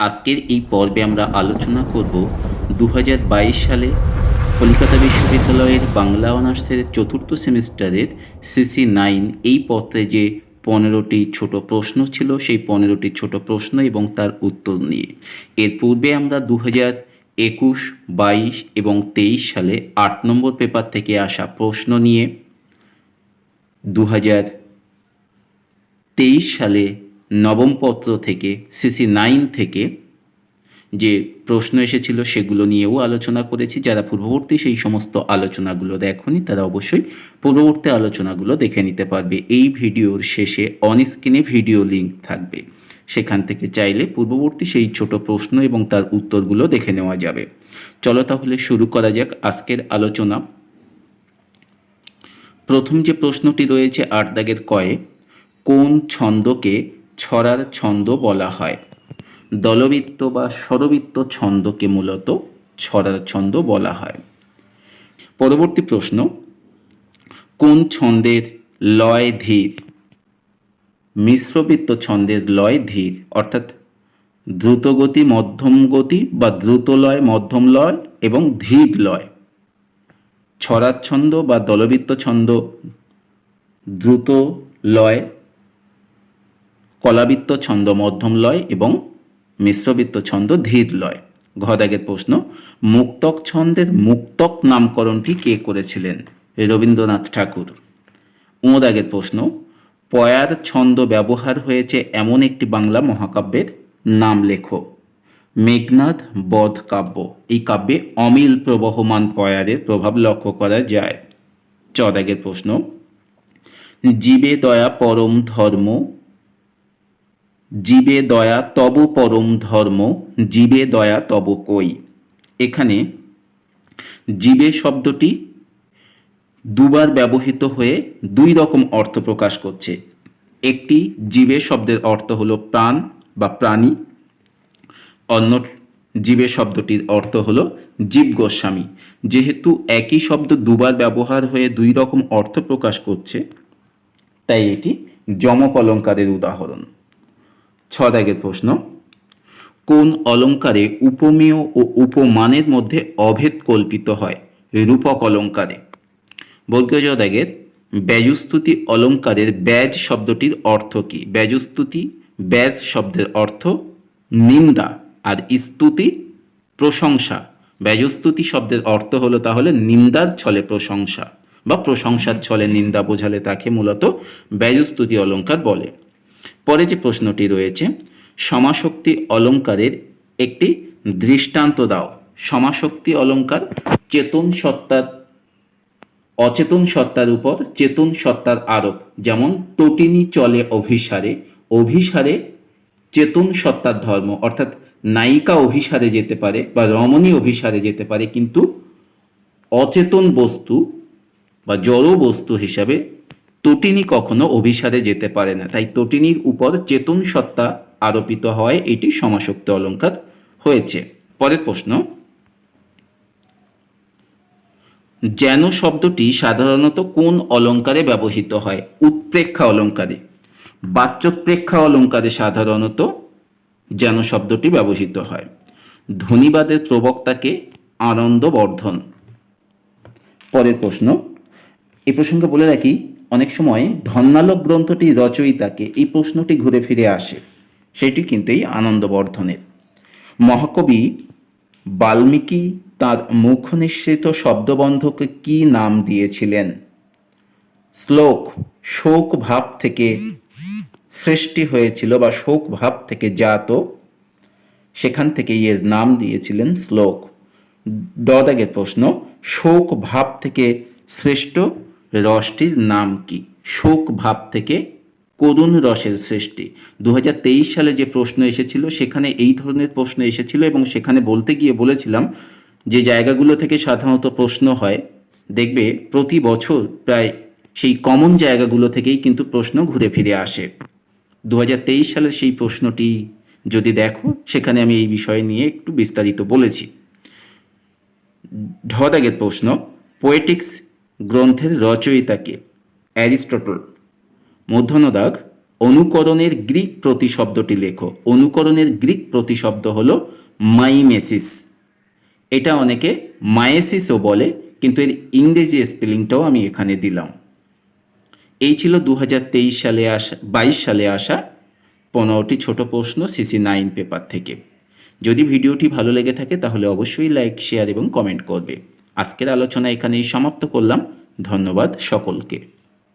আজকের এই পর্বে আমরা আলোচনা করব দু হাজার বাইশ সালে কলকাতা বিশ্ববিদ্যালয়ের বাংলা অনার্সের চতুর্থ সেমিস্টারের সিসি নাইন এই পত্রে যে পনেরোটি ছোট প্রশ্ন ছিল, সেই পনেরোটি ছোট প্রশ্ন এবং তার উত্তর নিয়ে। এর পূর্বে আমরা দু একুশ বাইশ এবং তেইশ সালে আট নম্বর পেপার থেকে আসা প্রশ্ন নিয়ে দু তেইশ সালে নবম পত্র থেকে, সিসি নাইন থেকে যে প্রশ্ন এসেছিল সেগুলো নিয়েও আলোচনা করেছি। যারা পূর্ববর্তী সেই সমস্ত আলোচনাগুলো দেখনি, তারা অবশ্যই পূর্ববর্তী আলোচনাগুলো দেখে নিতে পারবে। এই ভিডিওর শেষে অন স্ক্রিনে ভিডিও লিঙ্ক থাকবে। সেখান থেকে চাইলে পূর্ববর্তী সেই ছোট প্রশ্ন এবং তার উত্তরগুলো দেখে নেওয়া যাবে। চলো তাহলে শুরু করা যাক আজকের আলোচনা। প্রথম যে প্রশ্নটি রয়েছে, আট দাগের কয়ে, কোন ছন্দকে ছড়ার ছন্দ বলা হয়। দলবৃত্ত বা স্বরবৃত্ত ছন্দকে মূলত ছড়ার ছন্দ বলা হয়। পরবর্তী প্রশ্ন, কোন ছন্দের লয় ধীর? মিশ্রবৃত্ত ছন্দের লয় ধীর, অর্থাৎ দ্রুতগতি মধ্যম গতি বা দ্রুত লয়, মধ্যম লয় এবং ধীর লয়। ছড়ার ছন্দ বা দলবৃত্ত ছন্দ দ্রুত লয় কলাবৃত্ত ছন্দ মধ্যম লয় এবং মিশ্রবৃত্ত ছন্দ ধীর লয়। ঘদাগের প্রশ্ন, মুক্তক ছন্দের মুক্তক নামকরণটি কে করেছিলেন? রবীন্দ্রনাথ ঠাকুর। উমদাগের প্রশ্ন, পয়ার ছন্দ ব্যবহার হয়েছে এমন একটি বাংলা মহাকাব্যের নাম লেখো। মেঘনাথ বধ কাব্য, এই কাব্যে অমিল প্রবহমান পয়ারের প্রভাব লক্ষ্য করা যায়। চদাগের প্রশ্ন, জীবে দয়া পরম ধর্ম জীবে দয়া তব পরম ধর্ম, জীবে দয়া তব কই। এখানে জীবে শব্দটি দুবার ব্যবহৃত হয়ে দুই রকম অর্থ প্রকাশ করছে। একটি জীবে শব্দের অর্থ হলো প্রাণ বা প্রাণী, অন্য জীবে শব্দটির অর্থ হলো জীব গোস্বামী। যেহেতু একই শব্দ দুবার ব্যবহার হয়ে দুই রকম অর্থ প্রকাশ করছে, তাই এটি যমক অলঙ্কারের উদাহরণ। ছ দাগের প্রশ্ন, কোন অলঙ্কারে উপমেয় ও উপমানের মধ্যে অভেদ কল্পিত হয়? রূপক অলঙ্কারে। বৈজ্ঞজ দাগের ব্যজস্তুতি অলঙ্কারের ব্যাজ শব্দটির অর্থ কী? ব্যজস্তুতি, ব্যাজ শব্দের অর্থ নিন্দা আর স্তুতি প্রশংসা। ব্যজস্তুতি শব্দের অর্থ হলো তাহলে নিন্দার ছলে প্রশংসা বা প্রশংসার ছলে নিন্দা বোঝালে তাকে মূলত ব্যজস্তুতি অলঙ্কার বলে। পরে যে প্রশ্নটি রয়েছে, সমাশক্তি অলঙ্কারের একটি দৃষ্টান্ত দাও। সমাশক্তি অলঙ্কার চেতন সত্তার, অচেতন সত্তার উপর চেতন সত্তার আরোপ। যেমন তটিনী চলে অভিসারে অভিসারে চেতন সত্তার ধর্ম। অর্থাৎ নায়িকা অভিসারে যেতে পারে বা রমণী অভিসারে যেতে পারে, কিন্তু অচেতন বস্তু বা জড় বস্তু হিসাবে তটিনী কখনো অভিসারে যেতে পারে না। তাই তটিনীর উপর চেতন সত্তা আরোপিত হয় এটি সমাসক্ত অলঙ্কার হয়েছে। পরের প্রশ্ন। যেন শব্দটি সাধারণত কোন অলঙ্কারে ব্যবহৃত হয়? উৎপ্রেক্ষা অলঙ্কারে। বাচ্যোৎপ্রেক্ষা অলঙ্কারে সাধারণত যেন শব্দটি ব্যবহৃত হয়। ধ্বনিবাদের প্রবক্তাকে আনন্দবর্ধন। পরের প্রশ্ন। এ প্রসঙ্গে বলে রাখি, অনেক সময় ধন্যালোক গ্রন্থটি রচয়িতাকে এই প্রশ্নটি ঘুরে ফিরে আসে, সেটি কিন্তু এই আনন্দবর্ধনের। মহাকবি বাল্মীকি তার মুখ নিঃসৃত শব্দবন্ধকে কি নাম দিয়েছিলেন? শ্লোক শোক ভাব থেকে সৃষ্টি হয়েছিল বা শোক ভাব থেকে জাত, সেখান থেকে এর নাম দিয়েছিলেন শ্লোক। ডদাগের প্রশ্ন শোক ভাব থেকে সৃষ্ট রসটির নাম কি? শোক ভাব থেকে করুণ রসের সৃষ্টি। দু হাজার তেইশ সালে যে প্রশ্ন এসেছিল, সেখানে এই ধরনের প্রশ্ন এসেছিল এবং সেখানে বলতে গিয়ে বলেছিলাম যে জায়গাগুলো থেকে সাধারণত প্রশ্ন হয়, দেখবে প্রতি বছর প্রায় সেই কমন জায়গাগুলো থেকেই কিন্তু প্রশ্ন ঘুরে ফিরে আসে। দু হাজার তেইশ সালের সেই প্রশ্নটি যদি দেখো, সেখানে আমি এই বিষয় নিয়ে একটু বিস্তারিত বলেছি। ঢদাগের প্রশ্ন পোয়েটিক্স গ্রন্থের রচয়িতাকে অ্যারিস্টটল। মধ্যনদাগ অনুকরণের গ্রিক প্রতিশব্দটি লেখো। অনুকরণের গ্রিক প্রতিশব্দ হলো মাইমেসিস। এটা অনেকে মায়েসিসও বলে, কিন্তু এর ইংরেজি স্পেলিংটাও আমি এখানে দিলাম। এই ছিল দু হাজার তেইশ সালে আসা, বাইশ সালে আসা পনেরোটি ছোট প্রশ্ন সিসি নাইন পেপার থেকে। যদি ভিডিওটি ভালো লেগে থাকে তাহলে অবশ্যই লাইক, শেয়ার এবং কমেন্ট করবে। আজকের আলোচনা এখানেই সমাপ্ত করলাম। ধন্যবাদ সকলকে।